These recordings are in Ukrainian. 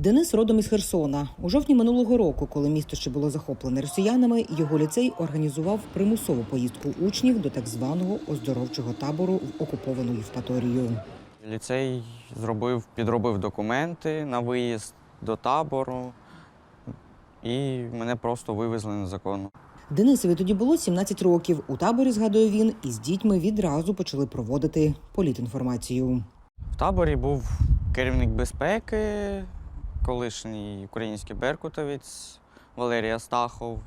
Денис родом із Херсона. У жовтні минулого року, коли місто ще було захоплене росіянами, його ліцей організував примусову поїздку учнів до так званого оздоровчого табору в окуповану Євпаторію. Ліцей зробив, підробив документи на виїзд до табору, і мене просто вивезли незаконно. Денисові тоді було 17 років. У таборі, згадує він, із дітьми відразу почали проводити політінформацію. В таборі був керівник безпеки, колишній український беркутовець Валерій Астахов.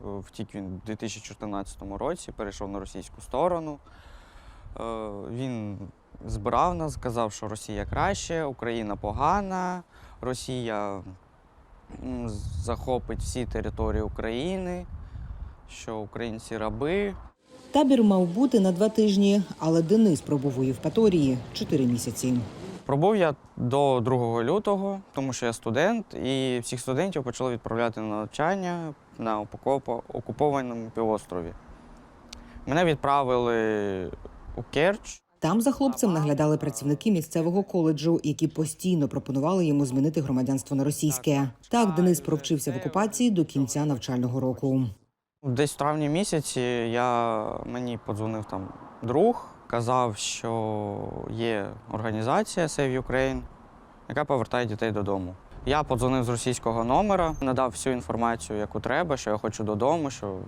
Втік він у 2014 році, перейшов на російську сторону. Е, Він збирав нас, сказав, що Росія краще, Україна погана, Росія захопить всі території України, що українці раби. Табір мав бути на два тижні, але Денис пробув у Євпаторії 4 місяці. Пробув я до 2 лютого, тому що я студент, і всіх студентів почали відправляти на навчання на окупо- окупованому півострові. Мене відправили у Керч. Там за хлопцем наглядали працівники місцевого коледжу, які постійно пропонували йому змінити громадянство на російське. Так Денис провчився в окупації до кінця навчального року. Десь в травні місяці я, мені подзвонив там друг, казав, що є організація Save Ukraine, яка повертає дітей додому. Я подзвонив з російського номера, надав всю інформацію, яку треба, що я хочу додому. Що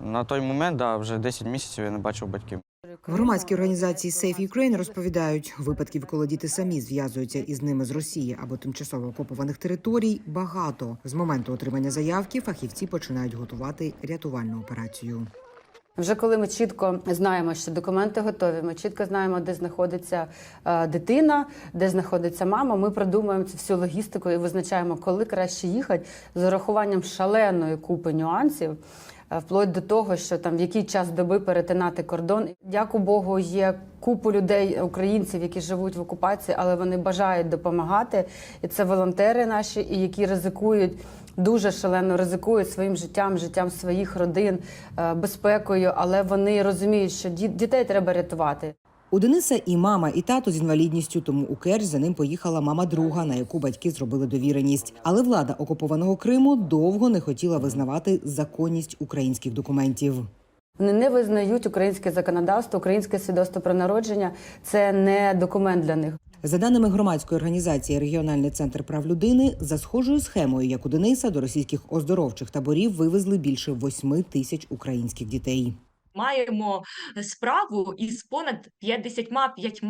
на той момент да, вже 10 місяців я не бачив батьків. В громадській організації Safe Ukraine розповідають, випадків, коли діти самі зв'язуються із ними з Росії або тимчасово окупованих територій, багато. З моменту отримання заявки фахівці починають готувати рятувальну операцію. Вже коли ми чітко знаємо, що документи готові, ми чітко знаємо, де знаходиться е, дитина, де знаходиться мама. Ми продумуємо цю всю логістику і визначаємо, коли краще їхати з урахуванням шаленої купи нюансів. е, Вплоть до того, що там в який час доби перетинати кордон. Дякую Богу, є купу людей, українців, які живуть в окупації, але вони бажають допомагати. І це волонтери наші, і які ризикують дуже шалено ризикують своїм життям, життям своїх родин, е, безпекою, але вони розуміють, що ді- дітей треба рятувати. У Дениса і мама, і тато з інвалідністю, тому у Керч за ним поїхала мама друга, на яку батьки зробили довіреність. Але влада окупованого Криму довго не хотіла визнавати законність українських документів. Вони не визнають українське законодавство, українське свідоцтво про народження це не документ для них. За даними громадської організації Регіональний центр прав людини, за схожою схемою, як у Дениса, до російських оздоровчих таборів вивезли більше 8 тисяч українських дітей. маємо справу із понад 55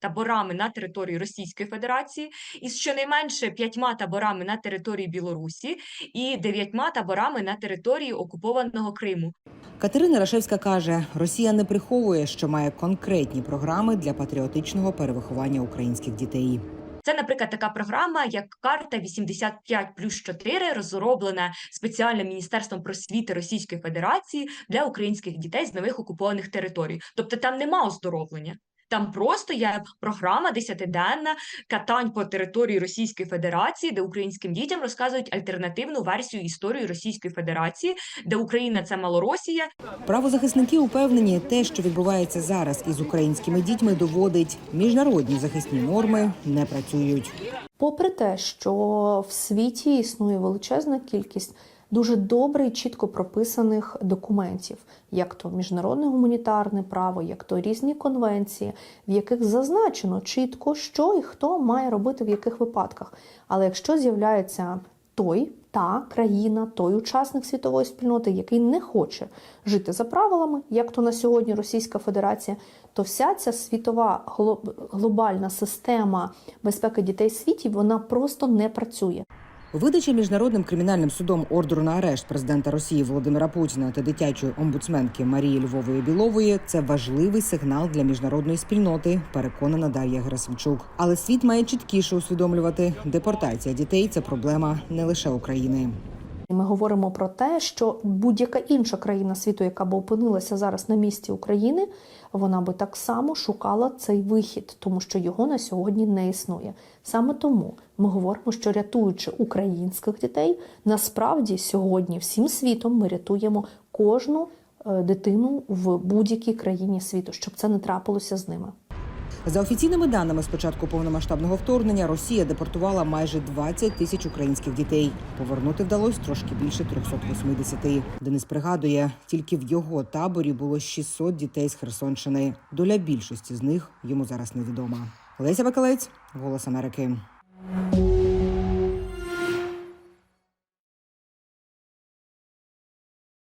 таборами на території Російської Федерації, із щонайменше п'ятьма таборами на території Білорусі і дев'ятьма таборами на території окупованого Криму. Катерина Рашевська каже: Росія не приховує, що має конкретні програми для патріотичного перевиховання українських дітей. Це, наприклад, така програма, як карта 85 плюс 4, розроблена спеціальним Міністерством просвіти Російської Федерації для українських дітей з нових окупованих територій. Тобто там нема оздоровлення. Там просто є програма десятиденна катань по території Російської Федерації, де українським дітям розказують альтернативну версію історії Російської Федерації, де Україна це Малоросія, Правозахисники упевнені, те, що відбувається зараз із українськими дітьми, доводить міжнародні захисні норми не працюють. Попри те, що в світі існує величезна кількість дуже добре і чітко прописаних документів, як то міжнародне гуманітарне право, як то різні конвенції, в яких зазначено чітко, що і хто має робити в яких випадках. Але якщо з'являється той та країна, той учасник світової спільноти, який не хоче жити за правилами, як то на сьогодні Російська Федерація, то вся ця світова глобальна система безпеки дітей в світі вона просто не працює. Видача міжнародним кримінальним судом ордеру на арешт президента Росії Володимира Путіна та дитячої омбудсменки Марії Львової Білової це важливий сигнал для міжнародної спільноти. Переконана Дар'я Герасимчук. Але світ має чіткіше усвідомлювати, депортація дітей це проблема не лише України. Ми говоримо про те, що будь-яка інша країна світу, яка б опинилася зараз на місці України, вона би так само шукала цей вихід, тому що його на сьогодні не існує. Саме тому ми говоримо, що рятуючи українських дітей, насправді сьогодні всім світом ми рятуємо кожну е, дитину в будь-якій країні світу, щоб це не трапилося з ними. За офіційними даними, з початку повномасштабного вторгнення Росія депортувала майже 20 тисяч українських дітей. Повернути вдалося трошки більше 380. Денис пригадує, тільки в його таборі було 600 дітей з Херсонщини. Доля більшості з них йому зараз невідома. Леся Бакалець, Голос Америки.